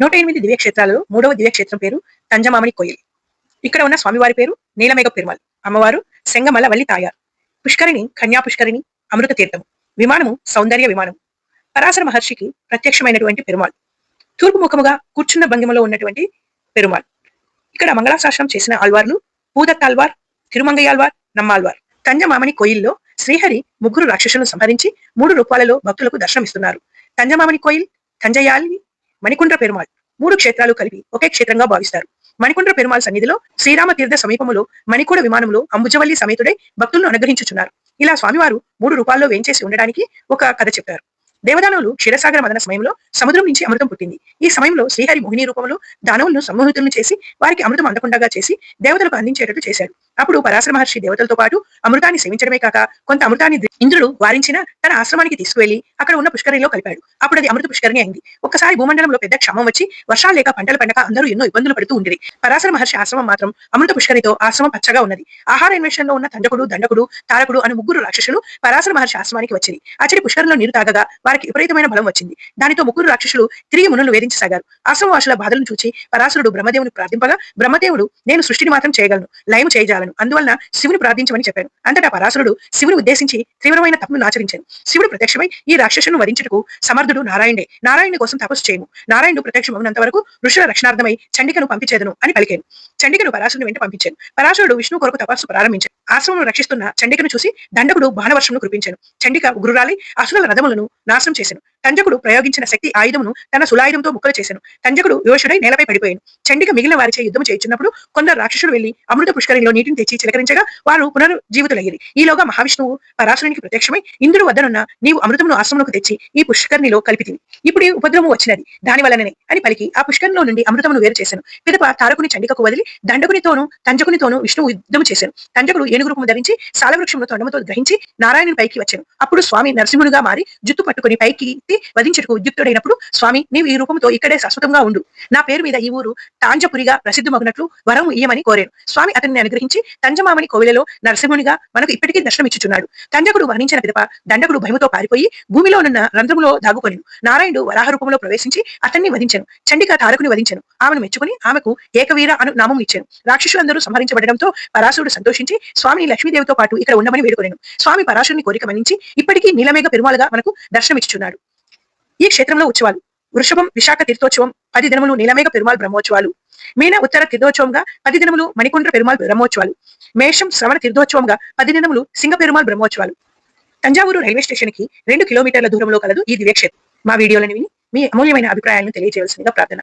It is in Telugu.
నూట ఎనిమిది దివ్యక్షేత్రాలలో మూడవ దివ్యక్షేత్రం పేరు తంజమామణి కోయిల్. ఇక్కడ ఉన్న స్వామివారి పేరు నీలమేఘ పెరుమాల్ అమ్మవారు సెంగమల్ల వల్లి తాయారు. పుష్కరిణి కన్యా పుష్కరిణి అమృత తీర్థం విమానము సౌందర్య విమానం పరాశర మహర్షికి ప్రత్యక్షమైనటువంటి పెరుమాల్ తూర్పు ముఖముగా కూర్చున్న భంగిమలో ఉన్నటువంటి పెరుమాల్ ఇక్కడ మంగళాశాసనం చేసిన ఆల్వార్లు పూదత్తాల్వార్ తిరుమంగయ్యాల్వార్ నమ్మాల్వార్ తంజమామణి కోయిల్లో శ్రీహరి ముగ్గురు రాక్షసులను సంహరించి మూడు రూపాలలో భక్తులకు దర్శనమిస్తున్నారు. తంజమామణి కోయిల్ తంజయాలి మణికుండ్ర పెరుమాళ్ మూడు క్షేత్రాలు కలిపి ఒకే క్షేత్రంగా భావిస్తారు. మణికుండ్ర పెరుమాళ్ సన్నిధిలో శ్రీరామ తీర్థ సమీపములో మణికూడ విమానంలో అంబుజవల్లి సమేతుడే భక్తులను అనుగ్రహించుచున్నారు. ఇలా స్వామివారు మూడు రూపాల్లో వేంచేసి ఉండడానికి ఒక కథ చెప్పారు. దేవదానవులు క్షీరసాగర మదన సమయంలో సముద్రం నుంచి అమృతం పుట్టింది. ఈ సమయంలో శ్రీహరి మోహిని రూపంలో దానవులను సమ్మోహితులను చేసి వారికి అమృతం అందకుండా చేసి దేవతలకు అందించేటట్టు చేశాడు. అప్పుడు పరాశర మహర్షి దేవతలతో పాటు అమృతాన్ని సేవించడమే కాక కొంత అమృతాన్ని ఇంద్రుడు వారించిన తన ఆశ్రమానికి తీసుకువెళ్ళి అక్కడ ఉన్న పుష్కరిలో కలిపాడు. అప్పుడు అది అమృత పుష్కరిణి అయింది. ఒక్కసారి భూమండలంలో పెద్ద క్షమం వచ్చి వర్షాలు లేక పంటలు పండక అందరూ ఎన్నో ఇబ్బందులు పడుతూ ఉండేది పరాశర మహర్షి ఆశ్రమం మాత్రం అమృత పుష్కరితో ఆశ్రమం పచ్చగా ఉన్నది. ఆహార అన్వేషణలో ఉన్న తండకుడు దండకుడు తారకుడు అను ముగ్గురు రాక్షసులు పరాశర మహర్షి ఆశ్రమానికి వచ్చింది అచ్చడి పుష్కరంలో నీరు తాగగా వారికి విపరీతమైన బలం వచ్చింది. దానితో ముగ్గురు రాక్షసులు తిరిగి మునులు వేధించసాగారు. ఆశ్రమవాసుల బాధలను చూచి పరాశరుడు బ్రహ్మదేవుని ప్రార్థింపగా బ్రహ్మదేవుడు నేను సృష్టిని మాత్రం చేయగలను లయం చేయజాలను. అందువలన శివుని ప్రార్థించమని చెప్పాను అంతటా పరాశరుడు శివుని ఉద్దేశించి తీవ్రమైన తప్పును ఆచరించాను శివుడు ప్రత్యక్షమై ఈ రాక్షసును వరించుటకు సమర్థుడు నారాయణే నారాయణుని కోసం తపస్సు చేయము నారాయణుడు ప్రత్యక్షమైనంత వరకు ఋషుల రక్షణార్థమై చండికను పంపించేదను అని పలికాను చండికను పరాశరుని వెంట పంపించాను పరాశరుడు విష్ణు కొరకు తపస్సు ప్రారంభించాడు. ఆశ్రమం రక్షిస్తున్న చండికను చూసి దండకుడు బాణవర్షంను కురిపించాను చండిక ఉగ్రురాలి అసుల రథములను నా నాశనం చేశాను. తంజకుడు ప్రయోగించిన శక్తి ఆయుధమును తన సులాయుధంతో ముక్కలు చేశాను. తంజకుడు యోషుడై నేలపై పడిపోయాను చండిక మిగిలిన వారిచే యుద్ధం చేయించినప్పుడు కొందరు రాక్షసుడు వెళ్ళి అమృత పుష్కరిలో నీటిని తెచ్చి చిలకరించగా వారు పునరుజ్జీవితులయ్యారు. ఈలోగా మహావిష్ణువు పరాశునికి ప్రత్యక్షమై ఇంద్రుడు వద్దనున్న నీవు అమృతమును ఆశ్రమంలోకి తెచ్చి ఈ పుష్కరిణిలో కలిపితివి. ఇప్పుడు ఈ ఉపద్రవము వచ్చినది. దాని వలననే అని పలికి ఆ పుష్కరిలో నుండి అమృతమును వేరు చేశాను. పిదప తారకుని చండికకు వదిలి దండకునితోనూ తంజకునితోనూ విష్ణువు యుద్ధం చేశాను. తంజకుడు ఏనుగు ధరించి సాలవృక్షంలో తొండముతో గ్రహించి నారాయణుని పైకి వచ్చాను. అప్పుడు స్వామి నరసింహునిగా మారి జుట్టు పట్టుకుని పైకి ఎత్తి వధించుటకు ఉద్యుక్తుడైనప్పుడు స్వామి నీవు ఈ రూపంతో ఇక్కడే శాశ్వతంగా ఉండు. నా పేరు మీద ఈ ఊరు తాంజపురిగా ప్రసిద్ధమగినట్లు వరం ఇయ్యమని కోరాను. స్వామి అతన్ని అనుగ్రహించి తంజమామని కోవిలలో నరసింహునిగా మనకు ఇప్పటికీ దర్శనమిచ్చుచున్నాడు. తంజకుడు వర్ణించిన పిదప దండకుడు భయముతో పారిపోయి భూమిలో ఉన్న రంధ్రములో దాగుకొనిను. నారాయణుడు వరాహ రూపంలో ప్రవేశించి అతన్ని వధించను. చండిక తారకుని వధించను. ఆమెను మెచ్చుకుని ఆమెకు ఏకవీర అను నామం ఇచ్చాను. రాక్షసులందరూ సంహరించబడడంతో పరాశుడు సంతోషించి స్వామిని లక్ష్మీదేవితో పాటు ఇక్కడ ఉండమని వేడుకొనెను. స్వామి పరాశుని కోరిక మన్నించి ఇప్పటికీ నీలమేఘ పెరుమాలుగా మనకు దర్శనం ఇచ్చున్నాడు. ఈ క్షేత్రంలో ఉత్సవాలు వృషభం విశాఖ తీర్థోత్సవం పది దినములు నీలమేఘ పెరుమాల్ బ్రహ్మోత్సవాలు మీన ఉత్తర తీర్థోత్సవంగా పది దినములు మణికుండ్ర పెరుమాల్ బ్రహ్మోత్సవాలు మేషం శ్రవణ తీర్థోత్సవంగా పది దినములు సింగ పెరుమాల్ బ్రహ్మోత్సవాలు. తంజావూరు రైల్వే స్టేషన్కి రెండు కిలోమీటర్ల దూరంలో కలదు ఈ దివ్యక్షేత్రం. మా వీడియోలను విని మీ అమూల్యమైన అభిప్రాయాలను తెలియజేయవలసిందిగా ప్రార్థన.